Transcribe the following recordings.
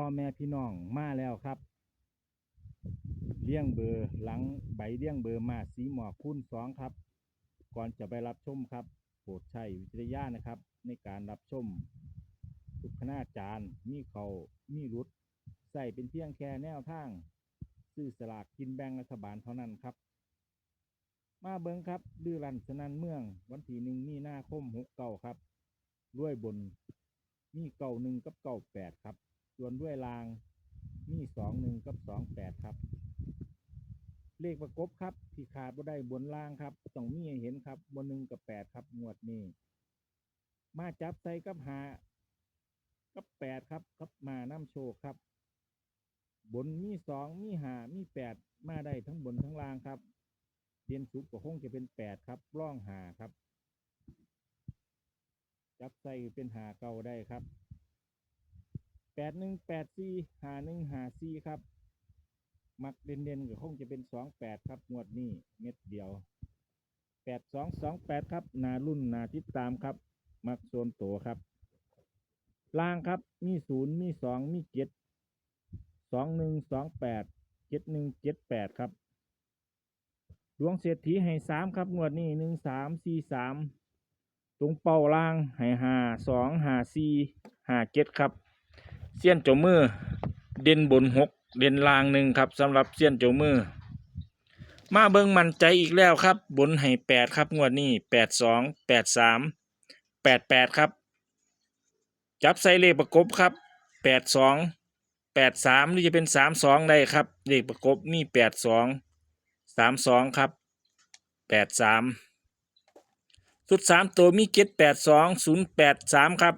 พ่อแม่พี่น้องมาแล้วครับเลี้ยงเบอร์หลังใบเลี้ยงเบอร์มาสีหมอกคูณสองครับ ก่อนจะไปรับชมครับโปรดใช้วิจารณญาณนะครับ ในการรับชม ทุกคณาจารย์มีเขามีรุดใส่เป็นเพียงแค่แนวทางซื้อสลากกินแบ่งรัฐบาลเท่านั้นครับ มาเบิงครับดื้อรันสนันเมือง วันที่หนึ่งมีหน้าคมหกเก้าครับ ด้วยบนมีเก้าหนึ่งกับเก้าแปดครับ ส่วนด้วยลางมีสองหนึ่งกับสองแปดครับ เลขประกบครับ ที่ขาดบ่ได้บนล่างครับต้องมีเห็นครับบนหนึ่งกับแปดครับงวดนี้ มาจับใส่กับหากับแปดครับกับมาน้ำโชคครับ บนมีสองมีหามีแปดมาได้ทั้งบนทั้งล่างครับเรียนสุกก็คงจะเป็นแปดครับร่องหาครับ จับใส่เป็นหาเก่าได้ครับ แปดหนึ่งแปดสี่หาหนึ่งหาสี่ครับ มักเด่นๆก็คงจะเป็นสองแปดครับงวดนี้เม็ดเดียวแปดสองสองแปดครับนารุ่นนาทิศตามครับ มักโซนโตครับล่างครับมีศูนย์มีสองมีเจ็ดสองหนึ่งสองแปดเจ็ดหนึ่งเจ็ดแปดครับ ดวงเศรษฐีให้สามครับงวดนี้หนึ่งสามสี่สามตรงเป้าล่างให้ห้าสองห้าสี่ห้าเจ็ดครับ เสี้ยนจมือ เด่นบนหกเด่นลางหนึ่งครับสำหรับเสี้ยนจมือ มาเบิ่งมันใจอีกแล้วครับ บนให้แปดครับงวดนี้แปดสองแปดสามแปดแปดครับ จับใส่เลขประกบครับแปดสองแปดสามหรือจะเป็นสามสองได้ครับเลขประกบมีแปดสองสามสองครับแปดสามสุดสามตัวมีเจ็ดแปดสองศูนย์แปดสามครับ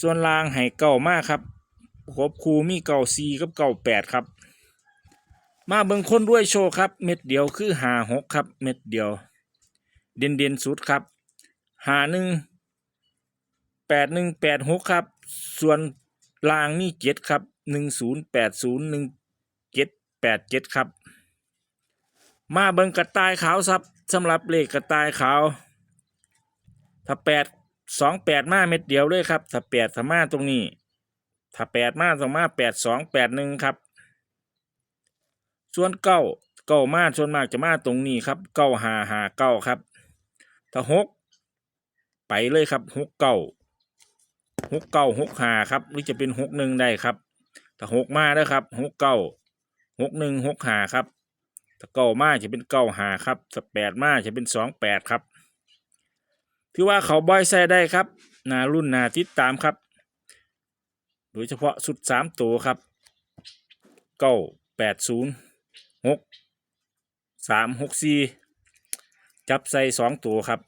ส่วนล่างให้เก่ามากครับ ครบคูมีเก่าซีกับเก่าแปดครับ มาเบิ่งคนด้วยโชว์ครับ เม็ดเดียวคือหาหกครับ เม็ดเดียว เด่นเด่นสุดครับหาหนึ่งแปดหนึ่งแปดหกครับ ส่วนลางมีเจ็ดครับหนึ่งศูนย์แปดศูนย์หนึ่งเจ็ดแปดเจ็ดครับ มาเบิ่งกระต่ายขาวครับสำหรับเลขกระต่ายขาว ถ้าแปดสองแปดมาเม็ดเดียวเลยครับ ถ้าแปดถ้ามาตรงนี้ ถ้าแปดมาต้องมาแปดสองแปดหนึ่งครับ ส่วนเก้าเก้ามาส่วนมากจะมาตรงนี้ครับเก้าหาหาเก้าครับ ถ้าหกไปเลยครับหกเก้าหกเก้าหกหาครับ หรือจะเป็นหกหนึ่งได้ครับ ถ้าหกมาแล้วครับหกเก้าหกหนึ่งหกหาครับถ้าเก้ามาจะเป็นเก้าหาครับถ้าแปดมาจะเป็นสองแปดครับ ถือว่าเขาบอยใส่ได้ครับนารุ่นนาติดตามครับ โดยเฉพาะสุดสามตัวครับเก้าแปดศูนย์หกสามหกสี่จับใส่สองตัวครับ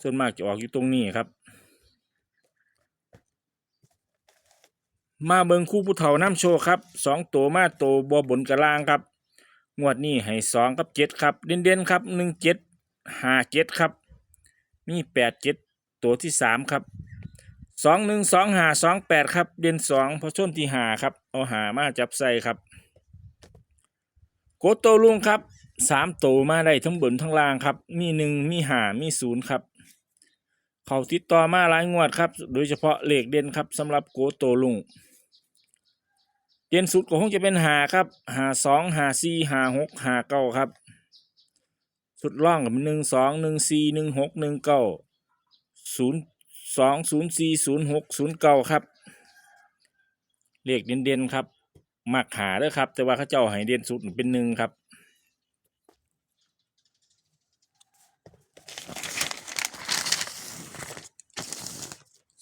ส่วนมากจะออกอยู่ตรงนี้ครับ มาเบิงคู่ผู้เฒ่าน้ำโชว์ครับสองตัวมาตัวบัวบนกระลางครับ งวดนี้ให้สองกับเจ็ดครับ เด่นเด่นๆครับหนึ่งเจ็ดห้าเจ็ดครับ มีแปดเจ็ดตัวที่สามครับ สองหนึ่งสองหาสองแปดครับ เด่นสองพอชนที่หาครับ เอาหามาจับใส่ครับ โกโตลุงครับสามตัวมาได้ทั้งบนทั้งล่างครับ มีหนึ่งมีหามีศูนย์ครับ เขาติดต่อมาหลายงวดครับ โดยเฉพาะเหลขเด่นครับสำหรับโกโตลุงเด่นสุดก็คงจะเป็นหาครับหาสองหาสี่หาหกหาเก้าครับ สุดล่องกับหนึ่งสองหนึ่งสี่หนึ่งหกหนึ่งเก้าศูนย์ สองศูนย์สี่ศูนย์หกศูนย์เก้าครับ เลขเด่นๆครับมักหาเด้อครับ แต่ว่าเขาเจ้าให้เด่นสุดเป็นหนึ่งครับ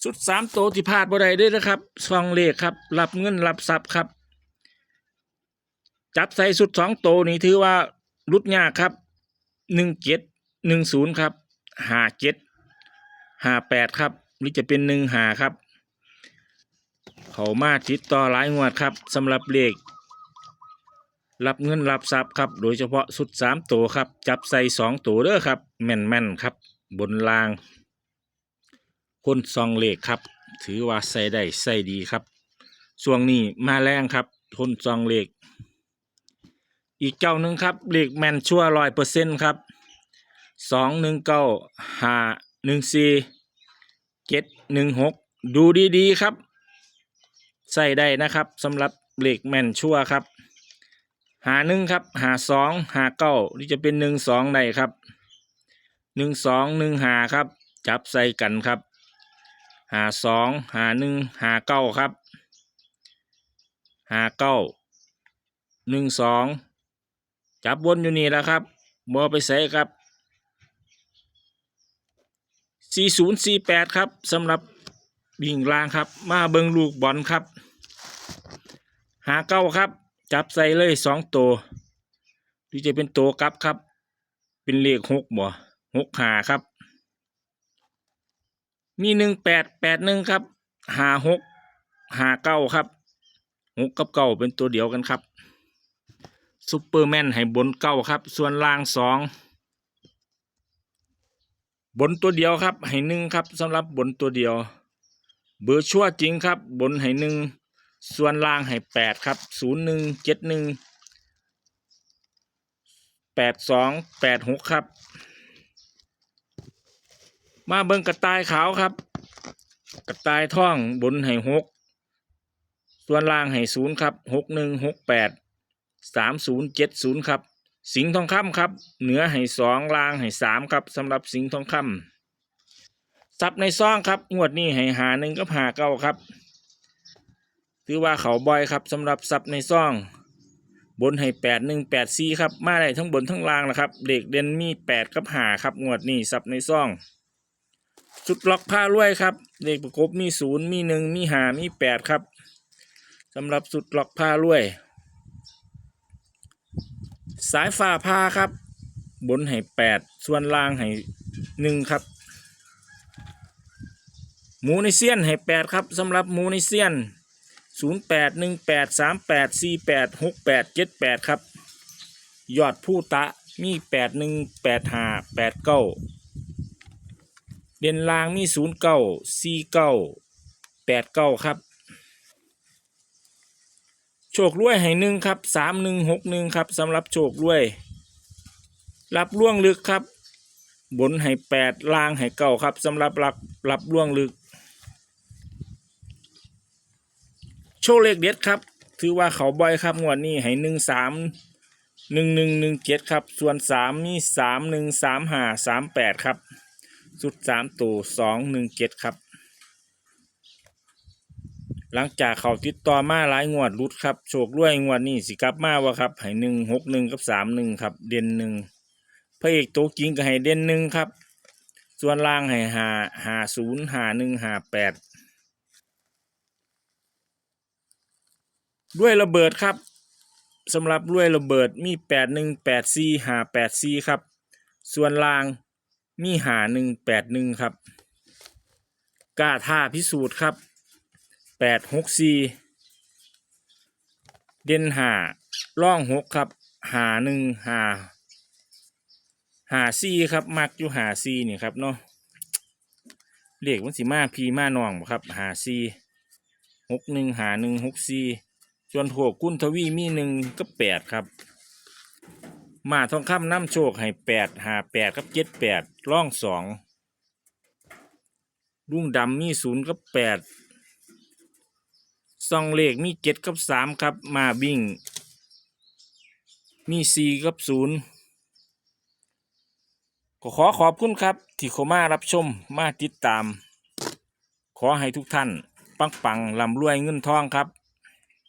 สุดสามโตที่พลาดบ่ได้ด้วยนะครับซองเลขครับรับเงินรับทรัพย์ครับ จับใส่สุดสองโตนี่ถือว่ารุดยากครับหนึ่งเจ็ดหนึ่งศูนย์ครับห้าเจ็ดห้าแปดครับ หรือจะเป็นหนึ่งหาครับ เขามาติดต่อหลายงวดครับสำหรับเลขรับเงินรับทรัพย์ครับ โดยเฉพาะสุดสามตัวครับ จับใส่สองตัวเด้อครับ แม่นแม่นครับ บนราง คนซองเลขครับ ถือว่าใส่ได้ใส่ดีครับช่วงนี้มาแรงครับคนซองเลขอีกเจ้าหนึ่งครับเลขแม่นชั่วร้อยเปอร์เซ็นต์ครับสองหนึ่งเก้าห้าหนึ่งสี่ เจ็ดหนึ่งหกดูดีๆครับใส่ได้นะครับสำหรับเหล็กแม่นชั่วครับ หาหนึ่งครับ หาสองหาเก้าหรือจะเป็นหนึ่งสองได้ครับหนึ่งสองหนึ่งหาครับ จับใส่กันครับ หาสองหาหนึ่งหาเก้าครับ หาเก้าหนึ่งสองจับวนอยู่นี่แล้วครับบอไปใส่ครับ สี่ศูนย์สี่แปดครับสำหรับวิ่งล่างครับ มาเบิงลูกบอลครับ หาเก้าครับ จับใส่เลยสองตัวหรือจะเป็นตัวกลับครับ เป็นเลขหกบ่หกหาครับ มีหนึ่งแปดแปดหนึ่งครับหาหกหาเก้าครับหกกับเก้าเป็นตัวเดียวกันครับซูเปอร์แมนให้บนเก้าครับ ส่วนล่างสอง บนตัวเดียวครับให้หนึ่งครับสำหรับบนตัวเดียว เบอร์ชั่วจริงครับ บนให้หนึ่งส่วนล่างให้แปดครับศูนย์หนึ่งเจ็ดหนึ่งแปดสองแปดหกครับ มาเบิ่งกระต่ายขาวครับ กระต่ายท่องบนให้หกส่วนล่างให้ศูนย์ครับหกหนึ่งหกแปดสามศูนย์เจ็ดศูนย์ครับ สิงห์ทองคำครับ เหนือให้สองล่างให้สามครับสำหรับสิงห์ทองคำซับในซองครับ งวดนี้ให้หาหนึ่งกับหาเก้าครับ ถือว่าเขาบอยครับสำหรับซับในซอง บนให้แปดหนึ่งแปดสี่ครับ มาได้ทั้งบนทั้งล่างนะครับ เด็กเด่นมีแปดกับหาครับ งวดนี้ซับในซองสุดล็อกผ้ารวยครับเลขประกบมีศูนย์มีหนึ่งมีหามีแปดครับสำหรับสุดล็อกผ้ารวย สายฟ้าผ้าครับ บนให้แปดส่วนล่างให้หนึ่งครับ หมูในเซียนให้แปดครับสำหรับหมูในเซียนศูนย์แปดหนึ่งแปดสามแปดสี่แปดหกแปดเจ็ดแปดครับ ยอดผู้ตะมีแปดหนึ่งแปดห้าแปดเก้าเด่นล่างมีศูนย์เก้าสี่เก้าแปดเก้าครับ โชครวยให้หนึ่งครับสามหนึ่งหกหนึ่งครับสำหรับโชครวย รับล่วงลึกครับ บนให้แปดล่างให้เก้าครับสำหรับรับรับล่วงลึก โชคเลขเด็ดครับ ถือว่าเขาบ่อยครับงวดนี้ให้หนึ่งสามหนึ่งหนึ่งหนึ่งเจ็ดครับ ส่วนสามมีสามหนึ่งสามห้าสามแปดครับ สุดสามตัวสองหนึ่งเจ็ดครับ หลังจากเขาติดต่อมาหลายงวดรุดครับโชคด้วยงวดนี้สิกลับมาวะครับให้หนึ่งหกหนึ่งกับสามหนึ่งครับ เด่นหนึ่งพระเอกตัวจริงก็ให้เด่นหนึ่งครับ ส่วนล่างให้หาหาศูนย์หาหนึ่งหาแปดด้วยระเบิดครับสำหรับด้วยระเบิดมีแปดหนึ่งแปดสี่หาแปดสี่ครับ ส่วนล่างมีหาหนึ่งแปดหนึ่งครับกล้าท่าพิสูจน์ครับ แปดหกสี่เด่นหาล่องหกครับหาหนึ่งหาหาซี่ครับมักอยู่หาซี่นี่ครับเนาะเลขมันสิมาพีมาน้องครับหาซี่หกหนึ่งหาหนึ่งหกซี่ส่วนถั่วกุ้นทวีมีหนึ่งก็แปดครับ มาทองคำน้ำโชคให้แปดหาแปดกับเจ็ดแปดร่องสองรุ่งดำมีศูนย์กับแปด ซองเลขมีเจ็ดกับสามครับ มาบิ่ง มีสี่กับศูนย์ก็ขอขอบคุณครับ ที่เข้ามารับชมมาติดตาม ขอให้ทุกท่าน ปังปังๆลำรวยเงินทองครับ